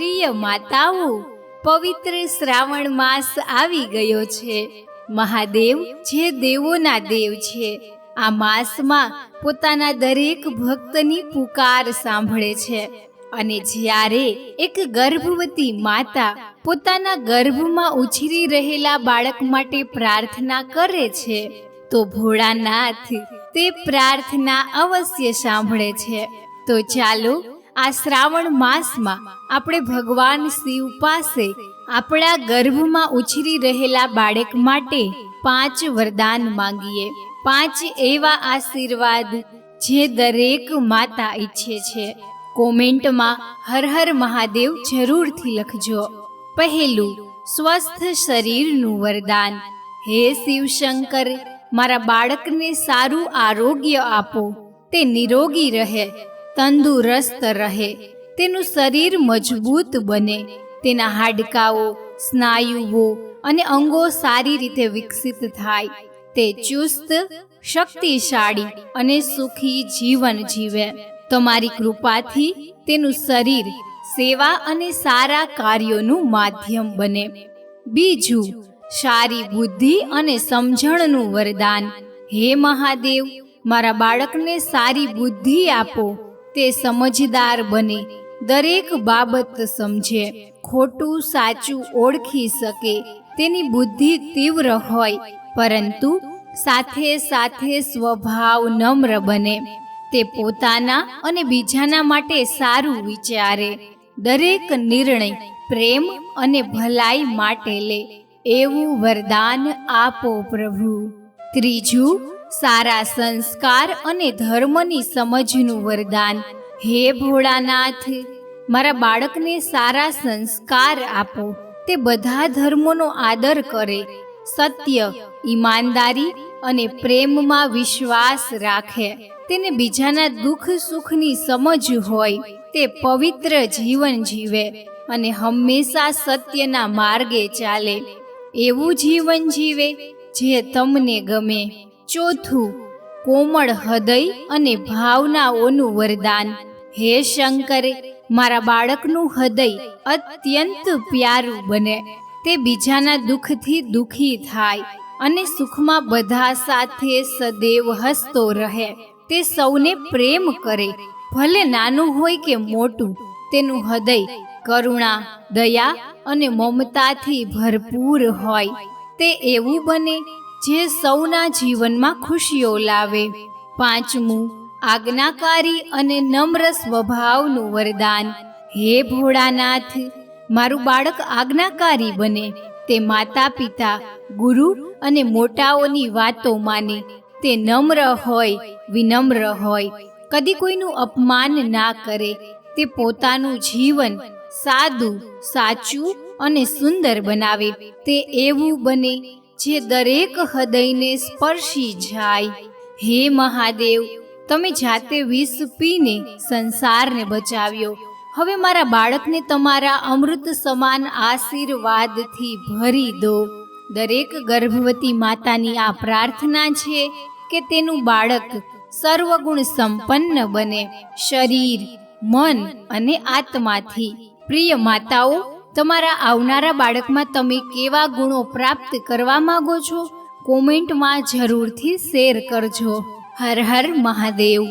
પ્રિય માતાઓ, પવિત્ર શ્રાવણ માસ આવી ગયો છે. મહાદેવ જે દેવોના દેવ છે, આ માસમાં પોતાના દરેક ભક્તની પુકાર સાંભળે છે અને જ્યારે એક ગર્ભવતી માતા પોતાના ગર્ભમાં ઉછરી રહેલા બાળક માટે પ્રાર્થના કરે છે, તો ભોળાનાથ તે પ્રાર્થના અવશ્ય સાંભળે છે. તો ચાલો આ શ્રાવણ માસમાં આપણે ભગવાન શિવ પાસે આપણા ગર્ભમાં ઉછરી રહેલા બાળક માટે પાંચ વરદાન માંગીએ. પાંચ એવા આશીર્વાદ જે દરેક માતા ઈચ્છે છે. કોમેન્ટમાં હર હર મહાદેવ જરૂરથી લખજો. પહેલું, સ્વસ્થ શરીરનું વરદાન. હે શિવશંકર મારા બાળકને સારું આરોગ્ય આપો. તે નિરોગી રહે. તંદુરસ્ત રહે. તેનું શરીર મજબૂત બને. તેના હાડકાઓ સ્નાયુઓ અને અંગો સારી રીતે વિકસિત થાય. તે ચુસ્ત, શક્તિશાળી અને સુખી જીવન જીવે. તમારી કૃપાથી તેનું શરીર સેવા અને સારા કાર્યોનું માધ્યમ બને. બીજું, સારી બુદ્ધિ અને સમજણનું વરદાન. હે મહાદેવ, મારા બાળકને સારી બુદ્ધિ આપો. તે સમજદાર બને. દરેક બાબત સમજે. ખોટું સાચું ઓળખી શકે. તેની બુદ્ધિ તીવ્ર હોય, પરંતુ સાથે સાથે સ્વભાવ નમ્ર બને. તે પોતાના અને બીજાના માટે સારું વિચારે. દરેક નિર્ણય પ્રેમ અને ભલાઈ માટે લે. એવું વરદાન આપો પ્રભુ. ત્રીજું સારા સંસ્કાર અને ધર્મની સમજનું વરદાન. હે ભોળાનાથ, મારા બાળકને સારા સંસ્કાર આપો. તે બધા ધર્મોનો આદર કરે. સત્ય, ઈમાનદારી અને પ્રેમમાં વિશ્વાસ રાખે. તેને બીજાના દુઃખ સુખની સમજ હોય, તે પવિત્ર જીવન જીવે અને હંમેશા સત્યના માર્ગે ચાલે. એવું જીવન જીવે જે તમને ગમે. ચોથું, કોમળ હૃદય અને ભાવનાઓનું વરદાન. હે શંકરે, મારા બાળકનું હૃદય અત્યંત પ્યારું બને. તે બીજાના દુઃખથી દુઃખી થાય અને સુખમાં બધા સાથે સદૈવ હસતો રહે. તે સૌને પ્રેમ કરે. ભલે નાનું હોય કે મોટું, તેનું હૃદય કરુણા, દયા અને મમતાથી ભરપૂર હોય. તે એવું બને જે સૌના જીવનમાં ખુશીઓ લાવે. પાંચમું, આજ્ઞાકારી અને નમ્ર સ્વભાવનું વરદાન. હે ભોળાનાથ, મારું બાળક આજ્ઞાકારી બને. તે માતા પિતા ગુરુ અને મોટાઓની વાતો માને. તે નમ્ર હોય, વિનમ્ર હોય. કદી કોઈનું અપમાન ના કરે. તે પોતાનું જીવન સાદું, સાચું અને સુંદર બનાવે. તે એવું બને જે દરેક હૃદયને સ્પર્શી જાય. હે મહાદેવ, તમે જાતે વિષ પીને સંસારને બચાવ્યો. હવે મારા બાળકને તમારા અમૃત સમાન આશીર્વાદથી ભરી દો. દરેક ગર્ભવતી માતાની આ પ્રાર્થના છે કે તેનું બાળક સર્વગુણ સંપન્ન બને. શરીર, મન અને આત્માથી. પ્રિય માતાઓ તમારા આવનારા બાળકમાં તમે કેવા ગુણો પ્રાપ્ત કરવા માંગો છો? કોમેન્ટમાં જરૂરથી શેર કરજો. હર હર મહાદેવ.